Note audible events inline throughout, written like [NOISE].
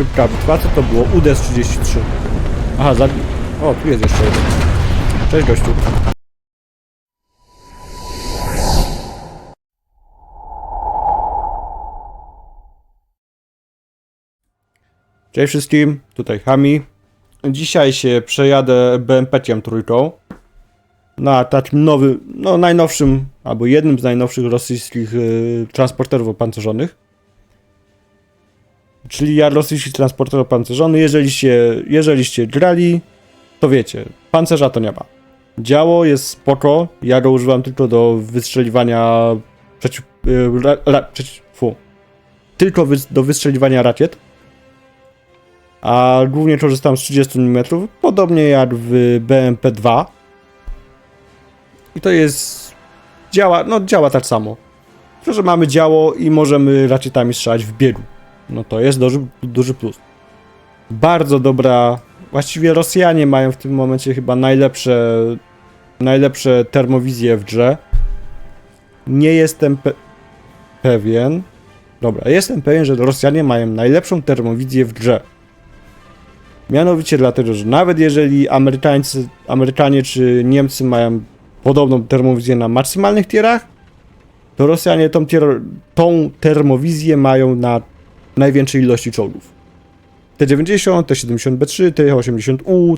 Szybka bitwa, co to było? UDES 33. Aha, zabi... O, tu jest jeszcze jeden. Cześć gościu. Cześć wszystkim, tutaj Hami. Dzisiaj się przejadę BMP-ciem trójką na takim nowym, no najnowszym, albo jednym z najnowszych rosyjskich y, transporterów opancerzonych. Czyli ja rosyjski transporter opancerzony, jeżeliście, jeżeliście grali, to wiecie, pancerza to nie ma. Działo jest spoko, ja go używam tylko do wystrzeliwania przeciw... y, Ra, ra, przeciw fu. Tylko wys, do wystrzeliwania rakiet. A głównie korzystam z 30 mm, podobnie jak w BMP-2. I to jest... działa, no działa tak samo. Że mamy działo i możemy rakietami strzelać w biegu. No to jest duży, duży plus. Bardzo dobra. Właściwie Rosjanie mają w tym momencie chyba najlepsze, najlepsze termowizje w grze. Nie jestem pe pewien. Dobra, jestem pewien, że Rosjanie mają najlepszą termowizję w grze. Mianowicie dlatego, że nawet jeżeli Amerykańcy, Amerykanie czy Niemcy mają podobną termowizję na maksymalnych tierach, to Rosjanie tą, tą termowizję mają na największej ilości czołgów. T90, T70B3, T80U,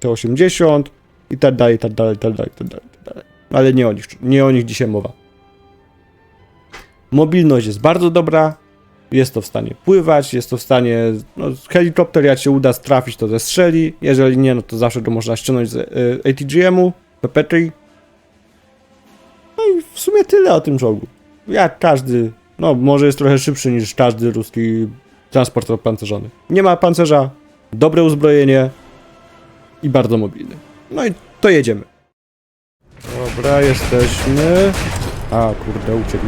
T80 i tak dalej, tak dalej, tak dalej, tak dalej, tak dalej. Ale nie o nich, nie o nich dzisiaj mowa. Mobilność jest bardzo dobra, jest to w stanie pływać, jest to w stanie, no helikopter jak się uda trafić to zestrzeli, jeżeli nie, no to zawsze go można ściągnąć z y, ATGM-u, PP3. No i w sumie tyle o tym czołgu. Jak każdy no, może jest trochę szybszy niż każdy ruski transporter pancerzony. Nie ma pancerza, dobre uzbrojenie i bardzo mobilny. No i to jedziemy. Dobra, jesteśmy. A, kurde, uciekł.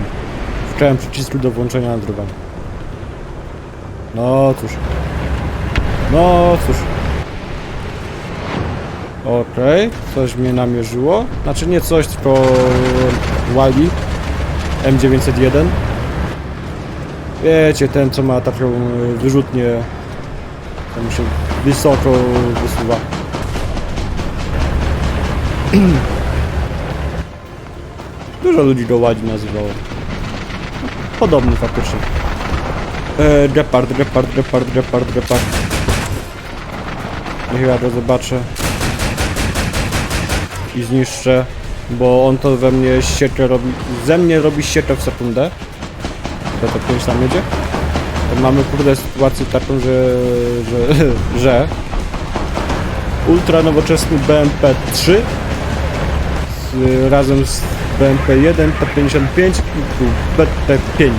Wczałem przycisku do włączenia nagrywania. No cóż. No cóż. Okej, coś mnie namierzyło. Znaczy nie coś, tylko Wally M901. Wiecie, ten co ma taką y, wyrzutnię, tam się wysoko wysuwa. [CLEARS THROAT] Dużo ludzi go ładzi nazywało. Podobny faktycznie. E, Gepard, Gepard, Gepard, Gepard, Gepard. Niech ja to zobaczę. I zniszczę, bo on to we mnie siekę robi, ze mnie robi siekę w sekundę. To to 5 tam jedzie? To mamy kurde sytuację taką, że, że, [LAUGHS] że ultra nowoczesny BMP-3 z, razem z BMP-1, T-55 i tu BT-5.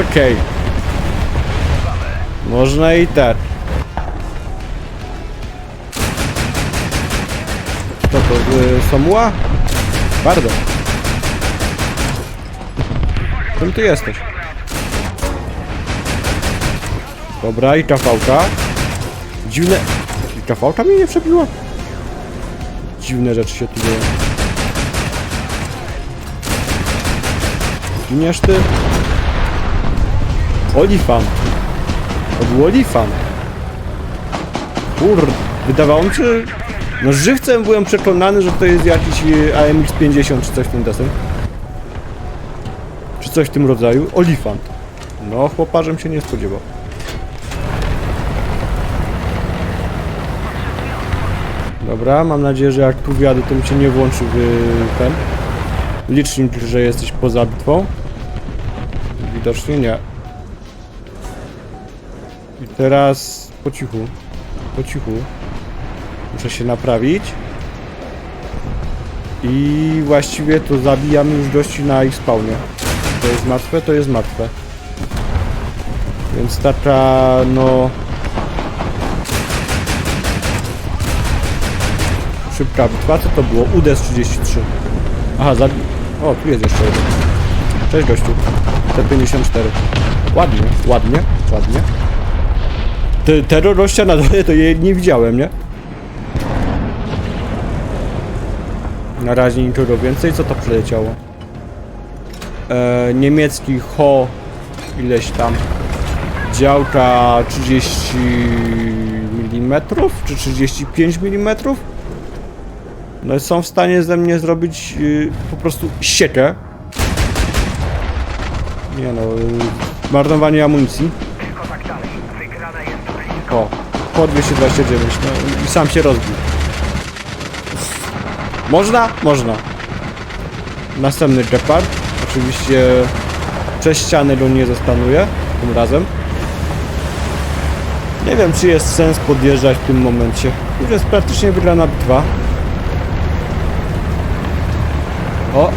Okej. Można i tak. Co to, y, Samuła? Bardzo. Czym ty jesteś? Dobra, i kafałka. Dziwne... I kafałka mnie nie przebiła? Dziwne rzeczy się tu dzieją. Giniesz ty? Olifant. To był olifant. Kur... Wydawało mi się... No żywcem byłem przekonany, że to jest jakiś y, AMX-50 czy coś w tym deseń czy coś w tym rodzaju. Olifant. No, chłoparzem się nie spodziewał. Dobra, mam nadzieję, że jak tu wjadę, to mi się nie włączy w ten licznik, że jesteś poza bitwą. Widocznie nie. I teraz po cichu, po cichu. Muszę się naprawić. I właściwie to zabijamy już gości na ich spawnie. To jest martwe, to jest martwe. Więc taka, no... Szybka bitwa, co to było? UDES 33. Aha, zabi... O, tu jest jeszcze jeden. Cześć gościu. T54. Ładnie, ładnie, ładnie. Te, terrorościa na dole to jej nie widziałem, nie? Na razie niczego więcej. Co to przyleciało? E, niemiecki Ho ileś tam działka 30 mm czy 35 mm. No są w stanie ze mnie zrobić y, po prostu siekę. Nie no, y, marnowanie amunicji. O, po 229, no i sam się rozbił. Można? Można. Następny Gepard. Oczywiście przez ściany go nie zastanuje tym razem. Nie wiem, czy jest sens podjeżdżać w tym momencie. Już jest praktycznie wygrana bitwa. O!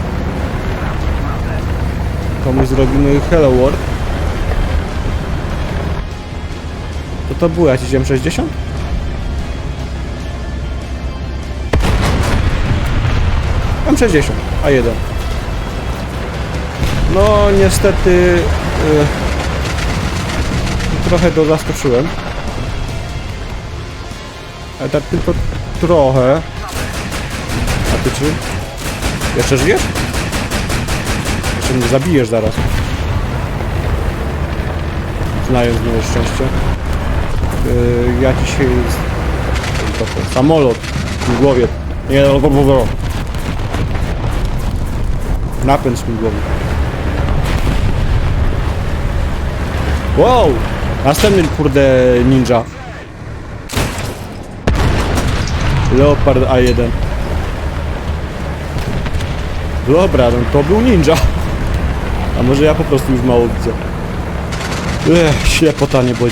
Komuś zrobimy Hello World. To to było jakiś M60? M60, A1. No niestety y, trochę go zaskoczyłem. Ale tak tylko trochę. A ty czy? Jeszcze żyjesz? Jeszcze mnie zabijesz zaraz. Znając moje szczęście. Yy, jakiś jest... to Samolot w głowie. Nie, no, no, no, no. Napęd śmigłowy. Wow! Następny kurde ninja. Leopard A1. Dobra, no to był ninja. A może ja po prostu już mało widzę. Ech, ślepota nie boli.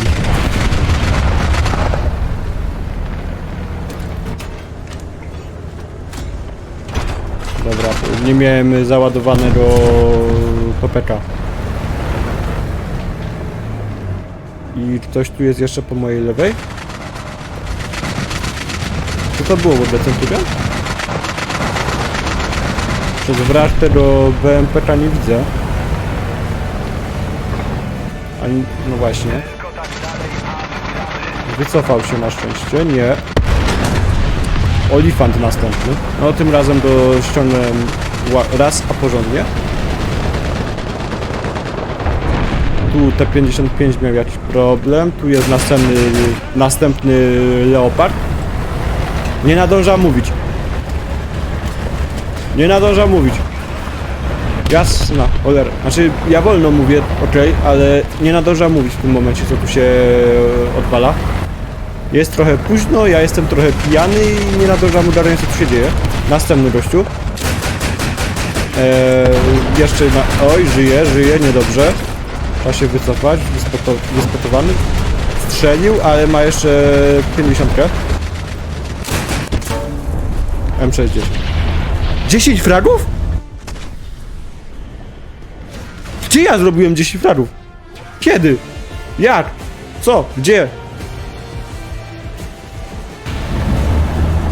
Dobra, nie miałem załadowanego PPK. I ktoś tu jest jeszcze po mojej lewej? Co to było w ogóle Centurion? Przez wrak tego BMPK nie widzę. Ani, no właśnie. Wycofał się na szczęście, nie. Olifant następny. No tym razem go ściągnąłem raz, a porządnie. Tu T55 miał jakiś problem. Tu jest następny, następny Leopard. Nie nadąża mówić. Nie nadąża mówić. Jasna, cholera. Znaczy, ja wolno mówię, okej, ale nie nadąża mówić w tym momencie, co tu się odwala. Jest trochę późno, ja jestem trochę pijany i nie nadążam ogarniać, co tu się dzieje. Następny gościu. Eee, jeszcze na... Oj, żyje, żyje, niedobrze. Trzeba się wycofać, wyspoto, wyspotowany. Strzelił, ale ma jeszcze 50. M60. 10 fragów? Gdzie ja zrobiłem 10 fragów? Kiedy? Jak? Co? Gdzie?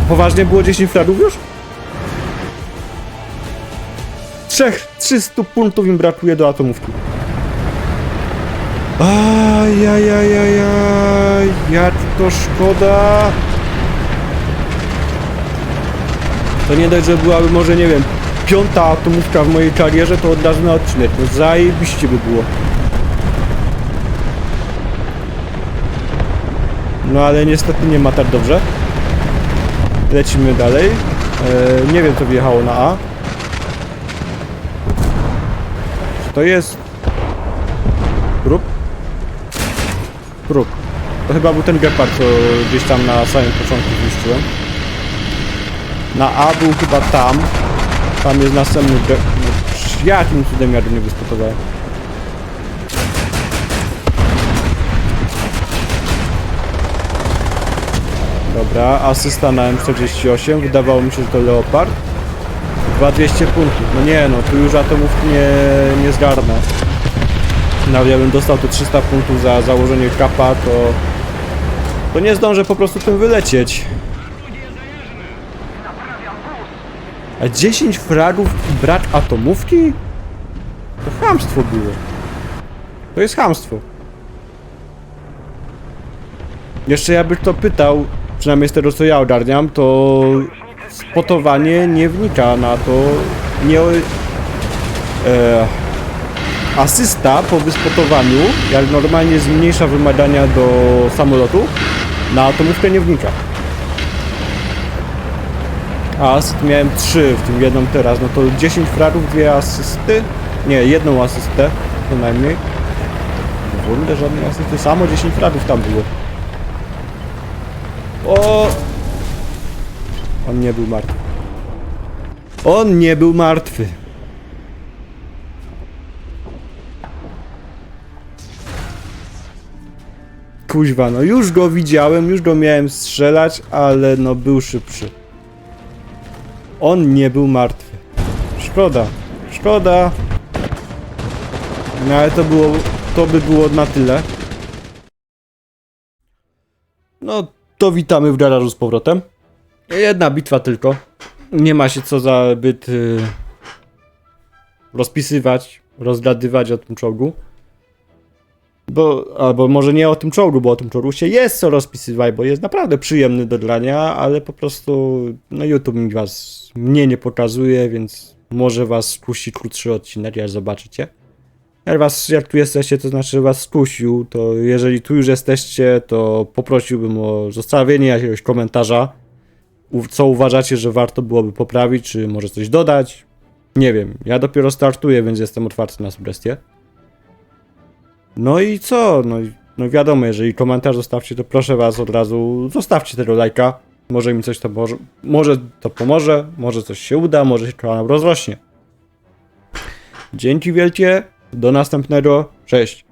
Poważnie było 10 fragów już? Trzech, 300 punktów im brakuje do atomówki. Ajajajajaj, jak to szkoda. To nie dość, że byłaby może, nie wiem, piąta atomówka w mojej karierze, to od odcinek. No zajebiście by było. No ale niestety nie ma tak dobrze. Lecimy dalej. E, nie wiem, co wjechało na A. Czy to jest... Prób. To chyba był ten Gepard, co gdzieś tam na samym początku zniszczyłem. Na A był chyba tam. Tam jest następny Ge... No, jakim cudem ja do nie wyspotowałem? Dobra, asysta na M48. Wydawało mi się, że to Leopard. 2200 punktów. No nie no, tu już atomówki nie, nie zgarnę. Nawet ja bym dostał te 300 punktów za założenie kapa, to... To nie zdążę po prostu tym wylecieć. A 10 fragów i brak atomówki? To chamstwo było. To jest chamstwo. Jeszcze ja bym to pytał, przynajmniej z tego co ja ogarniam, to spotowanie nie wnika na to, nie... E, asysta po wyspotowaniu, jak normalnie zmniejsza wymagania do samolotu, na atomówkę nie wnika. A asyst miałem 3, w tym jedną teraz, no to 10 fragów, dwie asysty? Nie, jedną asystę, co najmniej. W ogóle żadnej asysty, samo 10 fragów tam było. O! On nie był martwy. On nie był martwy. Kuźwa, no już go widziałem, już go miałem strzelać, ale no był szybszy. On nie był martwy. Szkoda, szkoda. No ale to było, to by było na tyle. No, to witamy w garażu z powrotem. Jedna bitwa tylko. Nie ma się co za byt y, rozpisywać, rozgadywać o tym czołgu. Bo, albo może nie o tym czołgu, bo o tym czołgu się jest co rozpisywać, bo jest naprawdę przyjemny do grania, ale po prostu no YouTube mi was, mnie nie pokazuje, więc może was skusi krótszy odcinek, jak zobaczycie. Jak, was, jak tu jesteście, to znaczy, was skusił, to jeżeli tu już jesteście, to poprosiłbym o zostawienie jakiegoś komentarza, co uważacie, że warto byłoby poprawić, czy może coś dodać. Nie wiem, ja dopiero startuję, więc jestem otwarty na sugestie. No i co? No, no wiadomo, jeżeli komentarz zostawcie, to proszę was od razu zostawcie tego lajka. Może mi coś to może, może to pomoże, może coś się uda, może się kanał rozrośnie. Dzięki wielkie, do następnego, cześć.